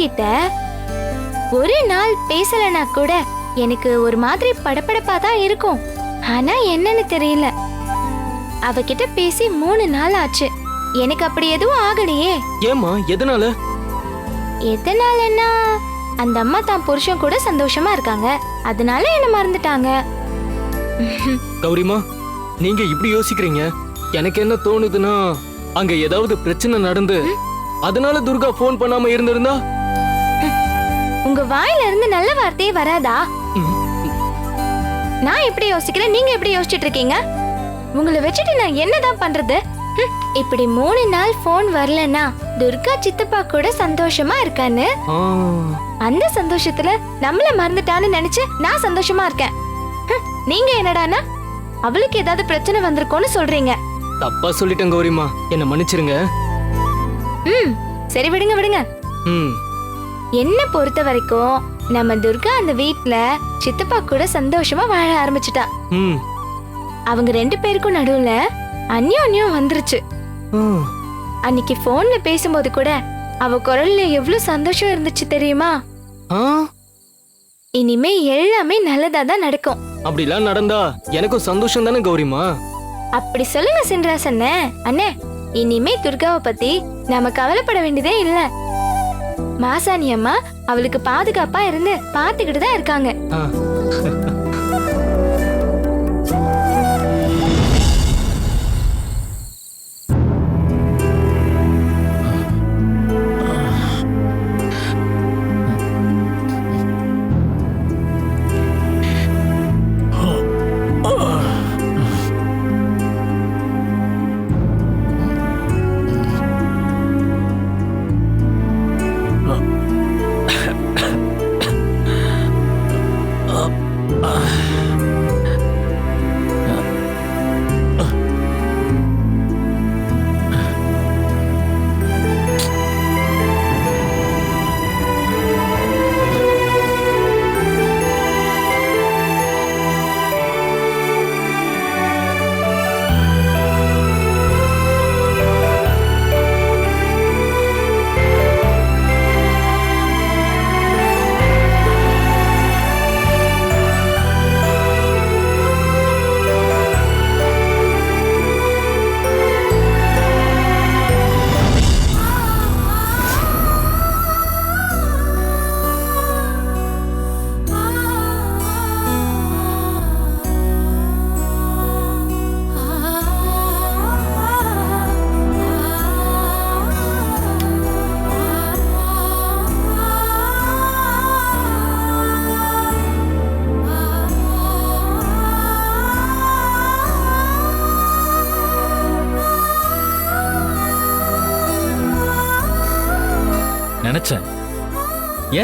கிட்ட ஒரு நாள் பேசலனா கூட எனக்கு ஒரு மாதிரி படபடப்பா தான் இருக்கும். ஆனா என்னன்னு தெரியல. அவகிட்ட பேசி மூணு நாள் ஆச்சு. எனக்கு அப்படி எதுவும் ஆகலையே. ஏமா எதனால? எதனாலன்னா அந்த அம்மா தான் புருஷன் கூட சந்தோஷமா இருக்காங்க. அதனால என்ன மறந்துட்டாங்க. கௌரிமா நீங்க இப்படி யோசிக்கிறீங்க. எனக்கு என்ன தோணுதுன்னா அங்க ஏதாவது பிரச்சனை நடந்து அதனால துர்கா ஃபோன் பண்ணாம இருந்திருந்தா உங்க வாயில இருந்து நல்ல வார்த்தையே வராதா? நான் எப்படி யோசிக்கிறேன்? நீங்க எப்படி யோசிச்சுட்டு இருக்கீங்க? உங்களை வச்சுட்டு நான் என்னதான் பண்றது? இப்படி மூணு நாள் ஃபோன் வரலனா துர்கா சித்தப்பா கூட சந்தோஷமா இருக்கான்னு? அந்த சந்தோஷத்துல நம்மள மறந்துட்டான்னு நினைச்சு நான் சந்தோஷமா இருக்கேன். நீங்க என்னடானா அவளுக்கு ஏதாவது பிரச்சனை வந்திருக்கோன்னு சொல்றீங்க. தப்பா சொல்லிட்டேன் கௌரிமா. என்ன மன்னிச்சிருங்க. ம் சரி விடுங்க விடுங்க. ம். என்ன பொறுத்த வரைக்கும் நம்ம துர்கா அந்த வீட்ல சித்தப்பா கூட சந்தோஷமா வாழ ஆரம்பிச்சிட்டா. ம். அவங்க ரெண்டு பேருக்கும் நடுவுல அந்யோன்யம் வந்துருச்சு. ஆ, அன்னைக்கு போன்ல பேசும்போது கூட அவ குரல்ல எவ்வளவு சந்தோஷம் இருந்துச்சு தெரியுமா? ஆ, இனிமே எல்லாமே நல்லதா தான் நடக்கும். அப்படிலாம் நடந்தா எனக்கும் சந்தோஷம் தானே கௌரிமா? அப்படி சொல்லுங்க சின்ராசன் அண்ணே இனிமே துர்காவை பத்தி நாம கவலைப்பட வேண்டியதே இல்ல. மாசாணி அம்மா அவளுக்கு பாதுகாப்பா இருந்து பாத்துக்கிட்டு தான் இருக்காங்க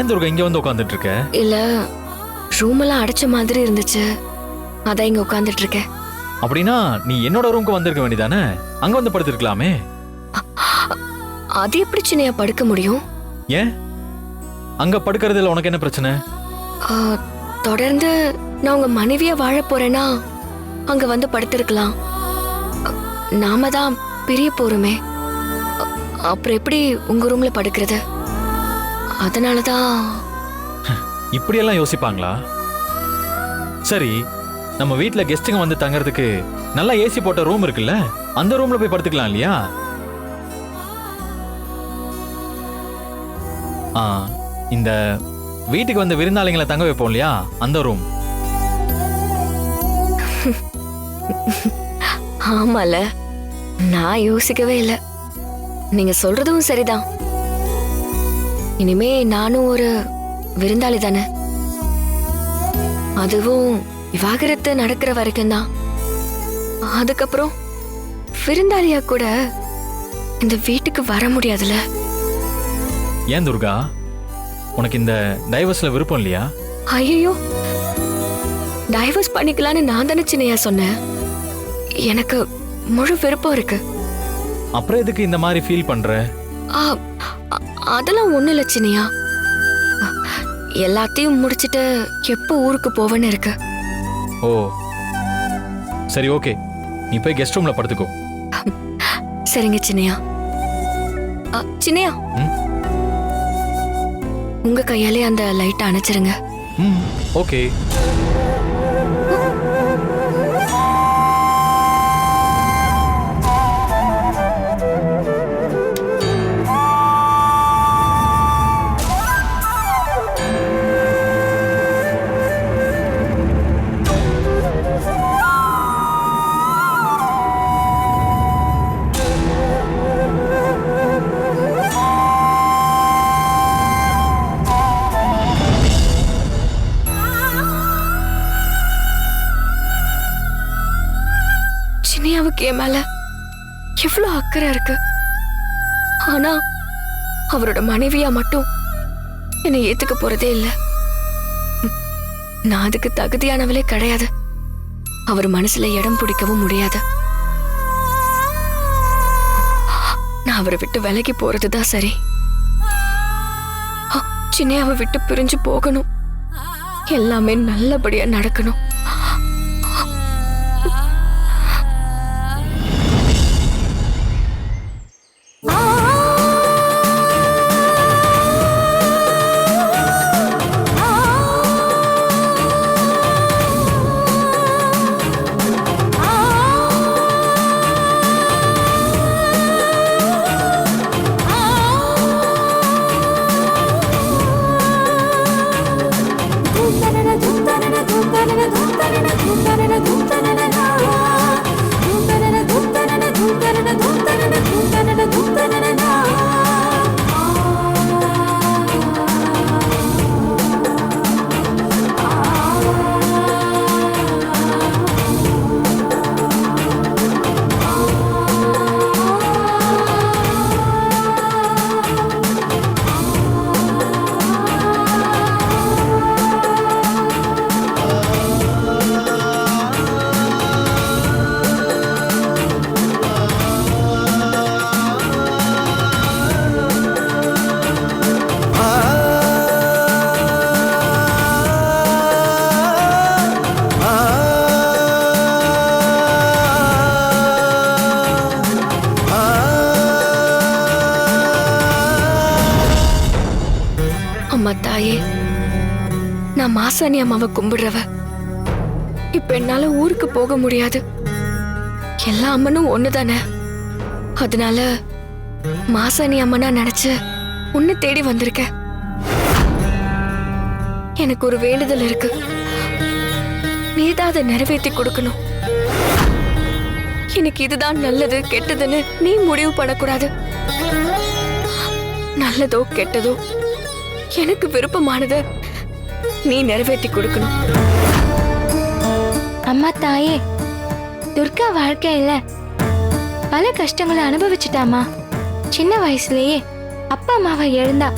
ஏன் துர்கா இங்க வந்து உட்காந்துட்டு இருக்க இல்ல ரூம் எல்லாம் அடைச்ச மாதிரி இருந்துச்சு. அதான் இங்க உட்கார்ந்துட்டு இருக்கேன் அப்படின்னா நீ என்னோட ரூமுக்கு வந்திருக்க வேண்டியதானே? அங்க வந்து படுத்திருக்கலாமே. அது எப்படி சின்னையா படுக்க முடியும்? ஏன்? அங்க படுக்கிறதுல உனக்கு என்ன பிரச்சனை? தொடர்ந்து நான் உங்க மனைவியா வாழ போறேன்னா அங்க வந்து படுத்திருக்கலாம். நாம தான் பிரிய போறோமே. அப்புறம் எப்படி உங்க ரூம்ல படுக்கிறது? அதனாலதான். இப்படியெல்லாம் யோசிப்பாங்களா? சரி நம்ம வீட்ல கெஸ்ட்டுங்க வந்து தங்கறதுக்கு நல்லா ஏசி போட்ட ரூம் இருக்குல்ல? அந்த ரூம்ல போய் படுத்துக்கலாம் இல்லையா? ஆ இந்த வீட்டுக்கு வந்த விருந்தாளிங்களை தங்க வைப்போம் இல்லையா? அந்த ரூம் ஆமால. நான் யோசிக்கவே இல்லை. நீங்க சொல்றதும் சரிதான். இனிமே நானும் ஒரு விருந்தாளி தானே? அதுவும் விவாகரத்து நடக்கிற வரைக்கும் தான் அதுக்கப்புறம் விருந்தாளியா கூட இந்த வீட்டுக்கு வர முடியாதுல ஏன் துர்கா? உனக்கு இந்த டைவர்ஸ்ல விருப்பம் இல்லையா? ஐயோ டைவர்ஸ் பண்ணிக்கலான்னு நான் தானே சின்னையா சொன்னேன். எனக்கு முழு விருப்பம் இருக்கு. அப்புறம் எதுக்கு இந்த மாதிரி ஃபீல் பண்ற? அதெல்லாம் ஒண்ணு இல்ல சின்னையா. எல்லாத்தையும் முடிச்சிட்டு எப்போ ஊருக்கு போவேன்னு இருக்கு. ஓ. சரி ஓகே. நீ போய் கெஸ்ட் ரூம்ல படுத்துக்கோ. சரிங்க சின்னையா. சின்னையா? உங்க கையாலே அந்த லைட்டை அணைச்சிருங்க. ம் ஓகே. என் மேல எவ்வளவு அக்கறை இருக்கு? ஆனா அவரோட மனைவியா மட்டும் என்னை ஏத்துக்க போறதே இல்ல. நான் அதுக்கு தகுதியானவளே கிடையாது. அவர் மனசுல இடம் பிடிக்கவும் முடியாது. நான் அவரை விட்டு விலகி போறதுதான் சரி. சின்னையாவை விட்டு பிரிஞ்சு போகணும். எல்லாமே நல்லபடியா நடக்கணும். நான் மாசாணி அம்மாவை கும்பிடுறவ. இப்ப என்னால ஊருக்கு போக முடியாது. எல்லா அம்மனும் ஒண்ணுதானே? அதனால மாசாணி அம்மனா நினைச்சு உன்னை தேடி வந்திருக்கேன். எனக்கு ஒரு வேண்டுதல் இருக்கு. நீதான் அதை நிறைவேற்றி கொடுக்கணும். எனக்கு இதுதான் நல்லது கெட்டதுன்னு நீ முடிவு பண்ணக்கூடாது. நல்லதோ கெட்டதோ எனக்கு விருப்பமானது நீ நிறைவேற்றி கொடுக்கணும். அம்மா தாயே துர்கா வாழ்க்கையில பல கஷ்டங்களை அனுபவிச்சுட்டாமா சின்ன வயசுலயே அப்பா அம்மாவை இழந்தா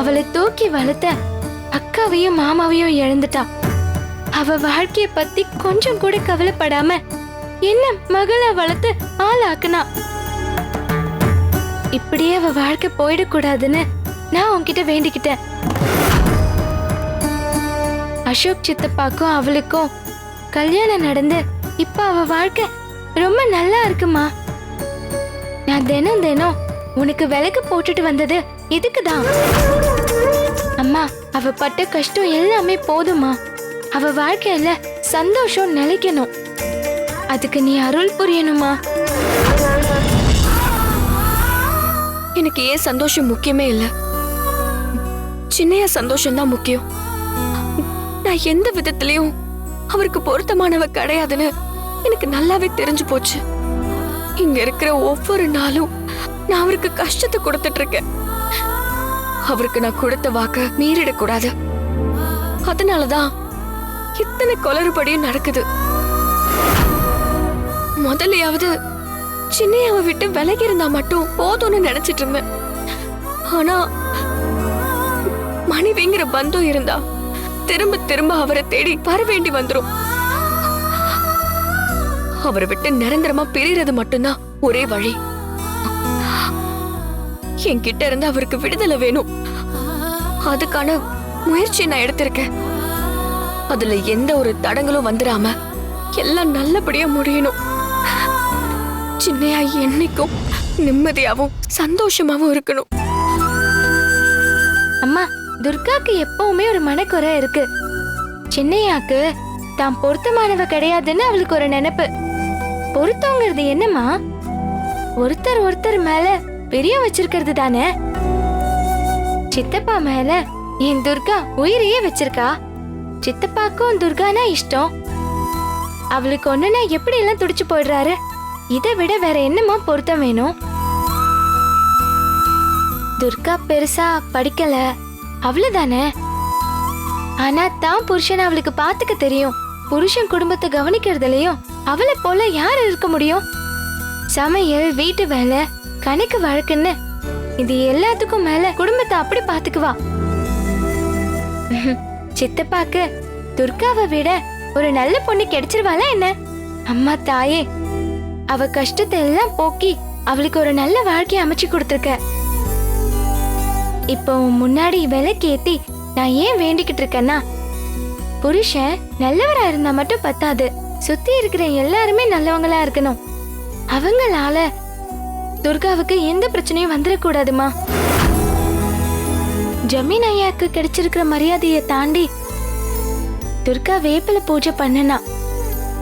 அவளை தூக்கி வளர்த்த அக்காவையும் மாமாவையும் இழந்துட்டா அவ வாழ்க்கைய பத்தி கொஞ்சம் கூட கவலைப்படாம என்ன மகளை வளர்த்து ஆளாக்குனா? இப்படியே அவ வாழ்க்கை போயிடக்கூடாதுன்னு நான் உன்கிட்ட வேண்டிக்கிட்டேன். அசோக் சித்தப்பாக்கும் அவளுக்கும் கல்யாணம் நடந்து இப்ப அவ வாழ்க்கை ரொம்ப நல்லா இருக்குமா? நான் தினம் தினம் உனக்கு விளக்கு போட்டுட்டு வந்தது இதுக்குதான். அம்மா அவ பட்ட கஷ்டம் எல்லாமே போதுமா அவ வாழ்க்கையில சந்தோஷம் நிலைக்கணும். அதுக்கு நீ அருள் புரியணுமா? எனக்கு ஏன் சந்தோஷம் முக்கியமே இல்ல? சின்னையா சந்தோஷம் தான் முக்கியம். நான் எந்த விதத்திலையும் அவருக்கு பொருத்தமானவ கிடையாதுன்னு எனக்கு நல்லாவே தெரிஞ்சு போச்சு. இங்க இருக்கிற ஒவ்வொரு நாளும் நான் அவருக்கு கஷ்டத்தை கொடுத்துட்டு இருக்கேன் அவருக்கு நான் கொடுத்த வாக்க மீறிடக்கூடாது. அதனாலதான் இத்தனை குளறுபடியும் நடக்குது. முதல்லையாவது சின்னையாவை விட்டு விலகி இருந்தா மட்டும் போதும்னு நினைச்சிட்டு இருந்தேன். ஆனா மனைவிங்கிற பந்தம் இருந்தா திரும்ப திரும்ப அவரை தேடி வர வேண்டி வந்துரும். அவரை விட்டு நிரந்தரமா பிரியறது மட்டும்தான் ஒரே வழி. என்கிட்ட இருந்து அவருக்கு விடுதலை வேணும். அதுக்கான முயற்சி நான் எடுத்திருக்கேன். அதுல எந்த ஒரு தடங்களும் வந்துடாம எல்லாம் நல்லபடியா முடியணும். சின்னையா என்னைக்கும் நிம்மதியாவும் சந்தோஷமாவும் இருக்கணும். அம்மா துர்காக்கு எப்பவுமே ஒரு மனக்குறை இருக்கு. சின்னையாக்கு தான் பொருத்தமானவ கிடையாதுன்னு அவளுக்கு ஒரு நினைப்பு. பொருத்தங்கிறது என்னம்மா? ஒருத்தர் ஒருத்தர் மேல பிரியம் வச்சிருக்கிறது தானே? சித்தப்பா மேல என் துர்கா உயிரையே வச்சிருக்கா? சித்தப்பாக்கும் துர்கானா இஷ்டம்? அவளுக்கு ஒண்ணுனா எப்படி எல்லாம் துடிச்சு போயிடுறாரு? இதை விட வேற என்னமா பொருத்தம் வேணும்? துர்கா பெருசா படிக்கல. அவ்வளவுதானே? ஆனா தான் புருஷன் அவளுக்கு பாத்துக்க தெரியும். புருஷன் குடும்பத்தை கவனிக்கிறதுலயும் அவளை போல யார் இருக்க முடியும்? சமையல் வீட்டு வேலை கணக்கு வழக்குன்னு இது எல்லாத்துக்கும் மேல குடும்பத்தை அப்படி பாத்துக்குவா சித்தப்பாக்கு துர்காவை விட ஒரு நல்ல பொண்ணு கிடைச்சிருவாளா என்ன? அம்மா தாயே அவ கஷ்டத்தை எல்லாம் போக்கி அவளுக்கு ஒரு நல்ல வாழ்க்கையை அமைச்சு கொடுத்துருக்க. இப்போ முன்னாடி விலைக்கேத்தி நான் ஏன் வேண்டிக்கிட்டு இருக்கேன்னா? புருஷன் நல்லவரா இருந்தா மட்டும் பத்தாது. சுத்தி இருக்கிற எல்லாருமே நல்லவங்களா இருக்கணும். அவங்களால துர்காவுக்கு எந்த பிரச்சனையும் வந்துடக்கூடாதுமா? ஜமீன் ஐயாக்கு கிடைச்சிருக்கிற மரியாதையை தாண்டி துர்கா வேப்பில பூஜை பண்ணனா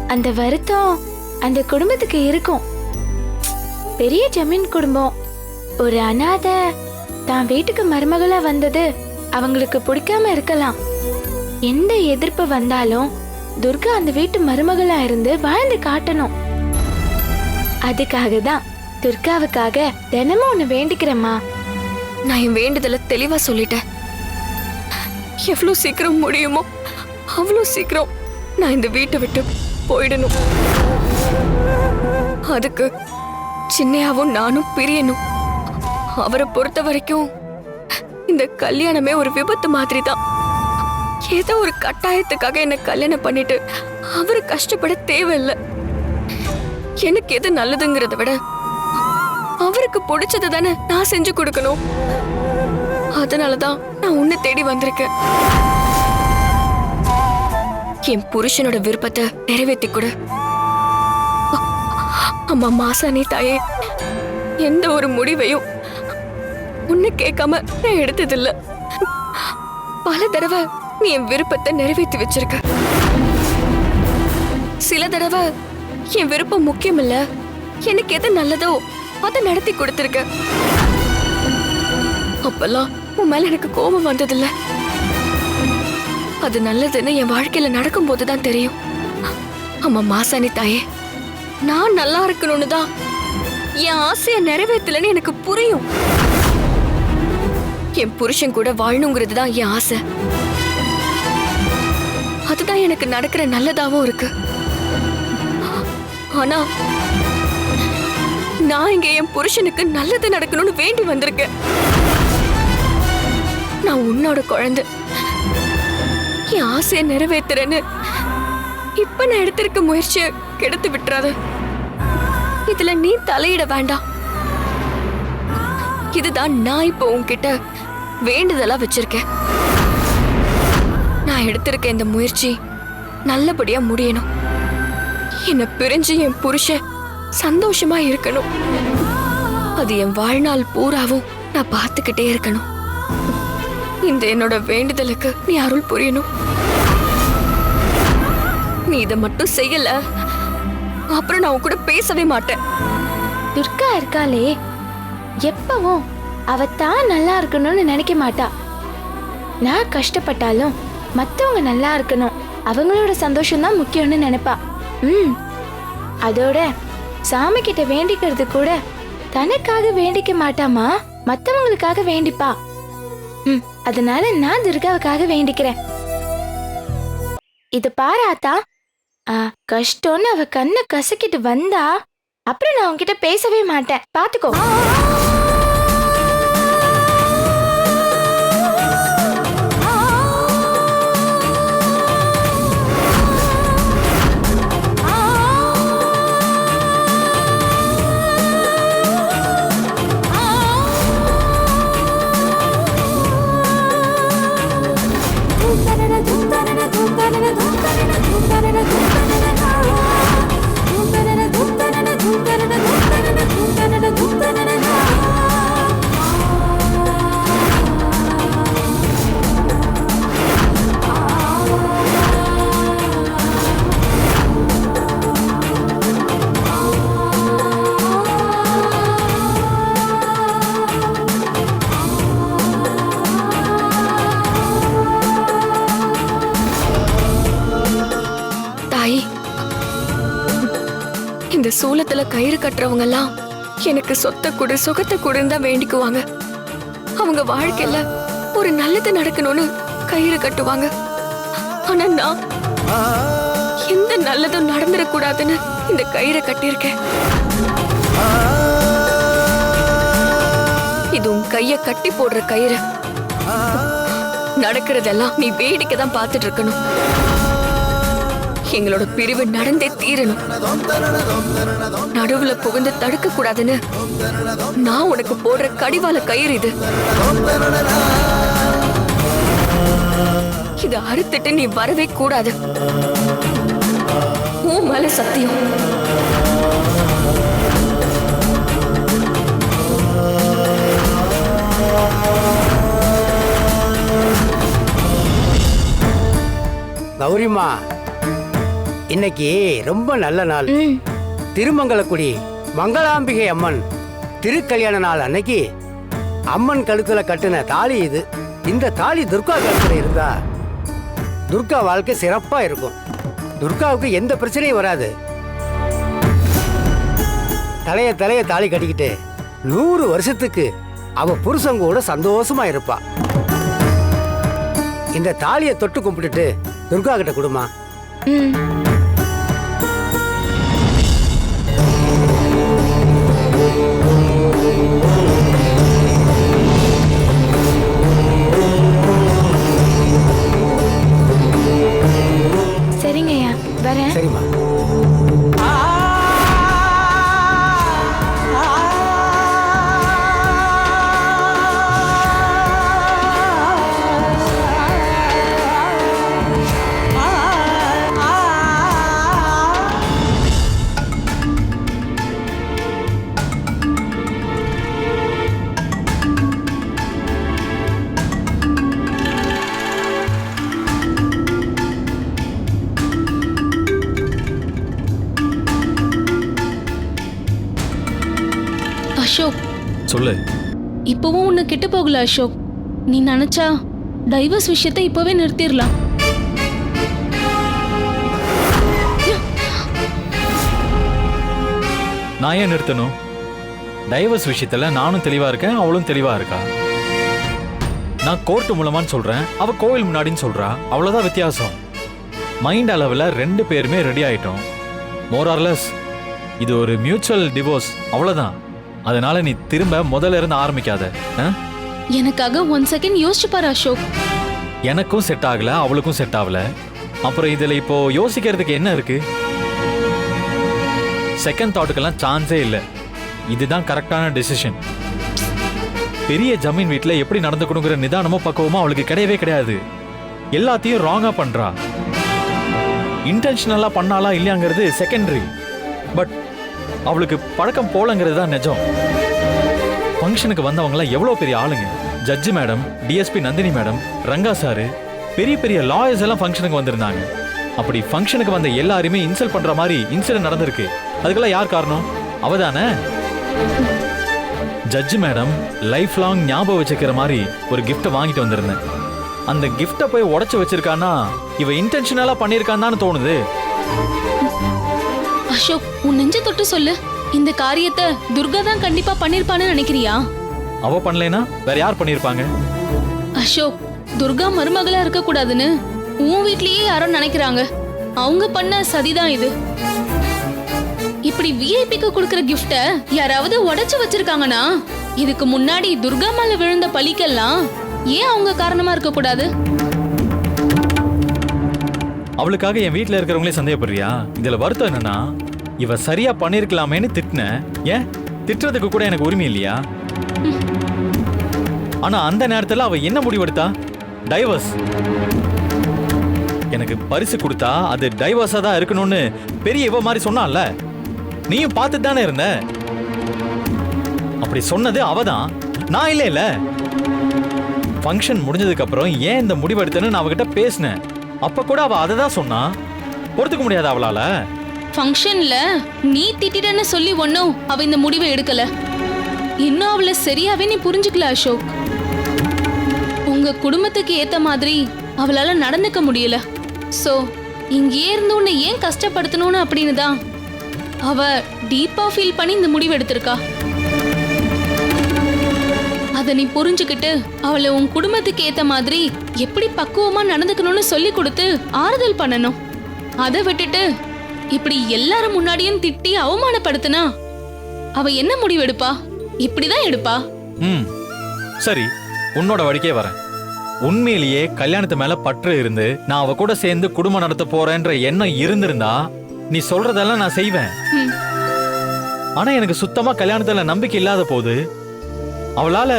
அந்த வருத்தம் அந்த குடும்பத்துக்கு இருக்கும். பெரிய ஜமீன் குடும்பம் ஒரு அனாதை தான் வீட்டுக்கு மருமகளா வந்தது. அவங்களுக்கு பிடிக்காம இருக்கலாம். எந்த எதிர்ப்பு வந்தாலும் துர்கா அந்த வீட்டு மருமகளா இருந்து வாழ்ந்து காட்டணும். அதுக்காக தான் துர்காவுக்காக தினமும் ஒன்று வேண்டிக்கிறேம்மா. நான் என் வேண்டுதலை தெளிவா சொல்லிட்டேன். எவ்வளவு சீக்கிரம் முடியுமோ அவ்வளோ சீக்கிரம் நான் இந்த வீட்டை விட்டு போயிடணும். அதுக்கு சின்னையாவும் நானும் பிரியணும். அவரை பொறுத்த வரைக்கும் இந்த கல்யாணமே ஒரு விபத்து மாதிரி தான் ஏதோ ஒரு கட்டாயத்துக்காக என்ன கல்யாணம் பண்ணிட்டு அவரு கஷ்டப்பட தேவையில்லை. எனக்கு எது நல்லதுங்கிறத விட அவருக்கு பிடிச்சது தானே நான் செஞ்சு கொடுக்கணும். அதனாலதான் நான் உன்னை தேடி வந்திருக்கேன். என் புருஷனோட விருப்பத்தை நிறைவேற்றி கொடு அம்மா மாசானி தாயே எந்த ஒரு முடிவையும் உன்னை கேட்காம நான் எடுத்ததில்ல. பல தடவை நீ என் விருப்பத்தை நிறைவேற்றி வச்சிருக்க. சில தடவை என் விருப்பம் முக்கியம் இல்ல எனக்கு எது நல்லதோ அதை நடத்தி கொடுத்திருக்க. அப்பெல்லாம் உன் மேல எனக்கு கோபம் வந்ததில்ல. அது நல்லதுன்னு என் வாழ்க்கையில நடக்கும் போதுதான் தெரியும். அம்மா மாசாணி தாயே நான் நல்லா இருக்கணும்னு தான் என் ஆசையை நிறைவேற்றலன்னு எனக்கு புரியும். என் புருஷன் கூட வாழணுங்கிறது தான் என் ஆசை. அதுதான் எனக்கு நடக்கிற நல்லதாவும் இருக்கு. ஆனா நான் இங்க என் புருஷனுக்கு நல்லது நடக்கணும்னு வேண்டி வந்திருக்கேன். நான் உன்னோட குழந்தை. என் ஆசையை நிறைவேத்துறேன்னு இப்ப நான் எடுத்திருக்க முயற்சியை கெடுத்து விட்டுறாத. இதுல நீ தலையிட வேண்டாம். இதுதான் நான் இப்போ உன்கிட்ட வேண்டுதலா வச்சிருக்கேன். நான் எடுத்திருக்க இந்த முயற்சி நல்லபடியா முடியணும். என்னை பிரிஞ்சு என் புருஷன் சந்தோஷமா இருக்கணும். அது என் வாழ்நாள் பூராவும் நான் பார்த்துக்கிட்டே இருக்கணும். இந்த என்னோட வேண்டுதலுக்கு நீ அருள் புரியணும். நீ இதை மட்டும் செய்யல. அப்புறம் நான் உன் கூட பேசவே மாட்டேன். துர்கா இருக்காளே. எப்பவும் அவ தான் நல்லா இருக்கணும்னு நினைக்க மாட்டா. நான் கஷ்டப்பட்டாலும் மற்றவங்க நல்லா இருக்கணும். அவங்களோட சந்தோஷம் தான் முக்கியம்னு நினைப்பா. ம். அதோட சாமி கிட்ட வேண்டிக்கிறது கூட தனக்காக வேண்டிக்க மாட்டாமா மற்றவங்களுக்காக வேண்டிப்பா. ம். அதனால நான் துர்காவுக்காக வேண்டிக்கிறேன். இது பாராத்தா ஆ, கஷ்டம்னு அவ கண்ணை கசக்கிட்டு வந்தா அப்புறம் நான் உன்கிட்ட பேசவே மாட்டேன். பாத்துக்கோ. சூலத்துல கயிறு கட்டுறவங்க எல்லாம் எனக்கு சொத்தை கொடு சுகத்தை கொடுன்னு தான் வேண்டிக்குவாங்க. அவங்க வாழ்க்கையில ஒரு நல்லது நடக்கணும்னு கயிறு கட்டுவாங்க. ஆனா நான் எந்த நல்லதும் நடந்துடக்கூடாதுன்னு இந்த கயிறை கட்டியிருக்கேன். இது உன் கைய கட்டி போடுற கயிறு. நடக்கிறதெல்லாம் நீ வேடிக்கை தான் பார்த்துட்டு இருக்கணும். எங்களோட பிரிவு நடந்தே தீரணும். நடுவுல புகுந்து தடுக்க கூடாதுன்னு நான் உனக்கு போடுற கடிவால கயிறு இது. இது அறுத்துட்டு நீ வரவே கூடாது. உன் மேல சத்தியம். கௌரிமா இன்னைக்கு ரொம்ப நல்ல நாள். திருமங்கலக்குடி மங்களாம்பிகை அம்மன் திருக்கல்யாண நாள் அன்னைக்கு அம்மன் கழுத்துல கட்டின தாலி இது. இந்த தாலி துர்கா கழுத்துல இருந்தா துர்கா வாழ்க்கை சிறப்பா இருக்கும். துர்காவுக்கு எந்த பிரச்சனையும் வராது. தலைய தலைய தாலி கட்டிக்கிட்டு நூறு வருஷத்துக்கு அவ புருஷன் கூட சந்தோஷமா இருப்பா. இந்த தாலியை தொட்டு கும்பிட்டுட்டு துர்கா கிட்ட கொடுமா? வரேன் உன்னை அசோக். நீ நினைச்சா டைவர்ஸ் விஷயத்தை இப்பவே நிறுத்திடலாம். நான் ஏன் நிறுத்தணும்? டைவர்ஸ் விஷயத்துல நானும் தெளிவா இருக்கேன் அவளும் தெளிவா இருக்கா? நான் கோர்ட் மூலமான்னு சொல்றேன் அவ கோவில் முன்னாடின்னு சொல்றா. அவ்வளவுதான் வித்தியாசம். மைண்ட் அளவில் ரெண்டு பேருமே ரெடி ஆயிட்டோம். மோரார்லெஸ் இது ஒரு மியூச்சுவல் டிவோர்ஸ் அவ்வளவுதான். அதனால நீ திரும்ப முதல்ல இருந்து ஆரம்பிக்காத. ஆ? எனக்காக ஒன் செகண்ட் யோசிச்சு பாரு அசோக். எனக்கும் செட் ஆகல அவளுக்கும் செட் ஆகல. அப்புறம் இதுல இப்போ யோசிக்கிறதுக்கு என்ன இருக்கு? செகண்ட் தாட்டுக்கெல்லாம் சான்ஸே இல்லை. இதுதான் கரெக்டான டெசிஷன் பெரிய ஜமீன் வீட்டில் எப்படி நடந்துக்கணுங்கிற நிதானமோ பக்குவமோ அவளுக்கு கிடையவே கிடையாது. எல்லாத்தையும் ராங்கா பண்றா. இன்டென்ஷனலா பண்ணாலா இல்லையாங்கிறது செகண்டரி பட் அவளுக்கு பழக்கம் போலங்கிறது தான் நிஜம். ஃபங்க்ஷனுக்கு வந்தவங்களாம் எவ்வளோ பெரிய ஆளுங்க? Judge madam DSP Nandini madam Ranga sir பெரிய பெரிய லாயர்ஸ் எல்லாம் ஃபங்க்ஷனுக்கு வந்திருந்தாங்க. அப்படி ஃபங்க்ஷனுக்கு வந்த எல்லாருமே இன்சல்ட் பண்ணுற மாதிரி இன்சிடென்ட் நடந்திருக்கு. அதுக்கெல்லாம் யார் காரணம்? அவதானே? ஜட்ஜி மேடம் லைஃப் லாங் ஞாபகம் வச்சுக்கிற மாதிரி ஒரு கிஃப்ட்டை வாங்கிட்டு வந்திருந்தேன். அந்த கிஃப்ட்டை போய் உடச்சி வச்சிருக்கானா இவ இன்டென்ஷனலாக பண்ணியிருக்கான்னு தோணுது. அசோக் உன் நெஞ்ச தொட்டு சொல்லு. இந்த காரியத்தை துர்கா தான் கண்டிப்பா பண்ணிருப்பான்னு நினைக்கிறியா? அவ பண்ணலைனா வேற யார் பண்ணியிருப்பாங்க அசோக் துர்கா மருமகளா இருக்க கூடாதுன்னு உன் வீட்லயே யாரோ நினைக்கிறாங்க. அவங்க பண்ண சதிதான் இது. இப்படி விஐபிக்கு கொடுக்கிற கிஃப்ட யாராவது உடைச்சு வச்சிருக்காங்கன்னா இதுக்கு முன்னாடி துர்கா மேல விழுந்த பழிக்கெல்லாம் ஏன் அவங்க காரணமா இருக்க கூடாது அவளுக்காக என் வீட்ல இருக்கிறவங்களே சந்தேகப்படுறியா? இதுல வருத்தம் என்னன்னா இவ சரியா பண்ணிருக்கலாமேன்னு திட்டின. ஏன்? திட்டுறதுக்கு கூட எனக்கு உரிமை இல்லையா? ஆனா அந்த நேரத்துல அவ என்ன முடிவெடுத்தா? டைவர்ஸ் எனக்கு பரிசு கொடுத்தா அது டைவர்ஸா தான் இருக்கணும்னு பெரிய இவ மாதிரி சொன்னான்ல. நீயும் பார்த்துட்டு தானே இருந்த? அப்படி சொன்னது அவதான். நான் இல்ல இல்ல ஃபங்க்ஷன் முடிஞ்சதுக்கு அப்புறம் ஏன் இந்த முடிவெடுத்தேன்னு நான் அவகிட்ட பேசினேன். அப்ப கூட அவ அதை தான் சொன்னா. பொறுத்துக்க முடியாது அவளால. ஃபங்க்ஷன்ல நீ திட்டிடன்னு சொல்லி ஒன்னும் அவ இந்த முடிவை எடுக்கல. இன்னும் அவளை சரியாவே நீ புரிஞ்சுக்கல அசோக். உங்க குடும்பத்துக்கு ஏத்த மாதிரி அவளால நடந்துக்க முடியல. சோ இங்கேயே இருந்து உன்னை ஏன் கஷ்டப்படுத்தணும்னு அப்படின்னு தான் அவ டீப்பா ஃபீல் பண்ணி இந்த முடிவு எடுத்திருக்கா. அதை நீ புரிஞ்சுக்கிட்டு அவளை உன் குடும்பத்துக்கு ஏத்த மாதிரி எப்படி பக்குவமா நடந்துக்கணும்னு சொல்லி கொடுத்து ஆறுதல் பண்ணணும். அதை விட்டுட்டு இப்படி எல்லாரும் முன்னாடியும் திட்டி அவமானப்படுத்தினா? அவ என்ன முடிவு எடுப்பா இப்படிதான் எடுப்பா? ம். சரி உன்னோட வழிக்கே வரேன். உண்மையிலேயே கல்யாணத்து மேல பற்று இருந்து நான் அவ கூட சேர்ந்து குடும்பம் நடத்த போறேன்ற எண்ணம் இருந்திருந்தா நீ சொல்றதெல்லாம் நான் செய்வேன். ஆனா எனக்கு சுத்தமா கல்யாணத்துல நம்பிக்கை இல்லாத போது அவளால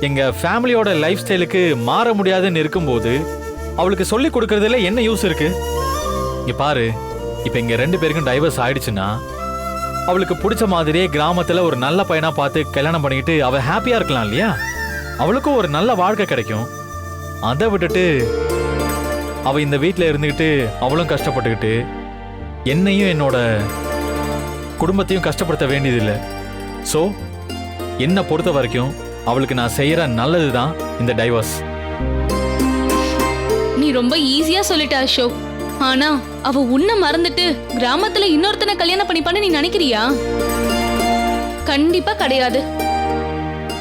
எங்க ஃபேமிலியோட லைஃப் ஸ்டைலுக்கு மாற முடியாதுன்னு இருக்கும்போது அவளுக்கு சொல்லி கொடுக்கறதுல என்ன யூஸ் இருக்கு? இங்க பாரு. இப்போ இங்க ரெண்டு பேருக்கும் டைவர்ஸ் ஆயிடுச்சுன்னா அவளுக்கு பிடிச்ச மாதிரியே கிராமத்துல ஒரு நல்ல பையனா பார்த்து கல்யாணம் பண்ணிக்கிட்டு அவ ஹாப்பியா இருக்கலாம் இல்லையா? அவளுக்கும் ஒரு நல்ல வாழ்க்கை கிடைக்கும். அதை விட்டுட்டு அவ இந்த வீட்டில் இருந்துக்கிட்டு அவளும் கஷ்டப்பட்டுக்கிட்டு என்னையும் என்னோட குடும்பத்தையும் கஷ்டப்படுத்த வேண்டியதில்லை. ஸோ என்னை பொறுத்த வரைக்கும் அவளுக்கு நான் செய்யற நல்லது தான் இந்த டைவர்ஸ் நீ ரொம்ப ஈஸியா சொல்லிட்ட அசோக். ஆனா அவ உன்னை மறந்துட்டு கிராமத்துல இன்னொருத்தனை கல்யாணம் பண்ணிப்பான்னு நீ நினைக்கிறியா? கண்டிப்பா கிடையாது.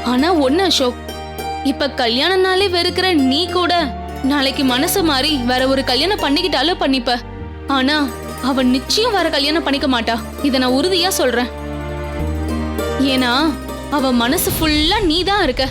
ஆனா ஒண்ணு அசோக் இப்ப கல்யாணம்னாலே வெறுக்கிற நீ கூட நாளைக்கு மனசு மாறி வேற ஒரு கல்யாணம் பண்ணிக்கிட்டாலும் பண்ணிப்ப. ஆனா அவன் நிச்சயம் வேற கல்யாணம் பண்ணிக்க மாட்டா. இத நான் உறுதியா சொல்றேன். ஏன்னா அவ மனசு ஃபுல்லா நீ தான் இருக்க.